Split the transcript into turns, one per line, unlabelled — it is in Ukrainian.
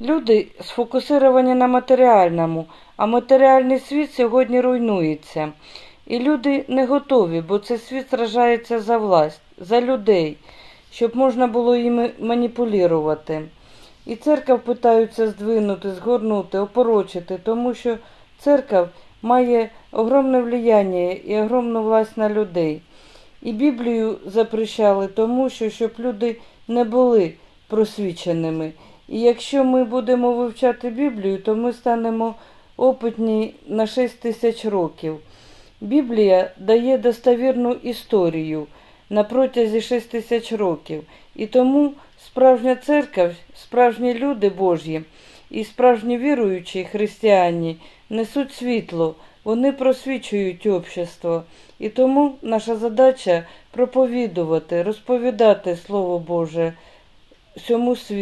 Люди сфокусовані на матеріальному, а матеріальний світ сьогодні руйнується. І люди не готові, бо цей світ сражається за власть, за людей, щоб можна було їми маніпулювати. І церква питаються здвинути, згорнути, опорочити, тому що церква має огромне влияння і огромну власть на людей. І Біблію запрещали, тому що щоб люди не були просвіченими. І якщо ми будемо вивчати Біблію, то ми станемо опитні на 6 тисяч років. Біблія дає достовірну історію на протязі 6 тисяч років. І тому справжня церква, справжні люди Божі і справжні віруючі християні несуть світло, вони просвічують общество. І тому наша задача проповідувати, розповідати Слово Боже всьому світу.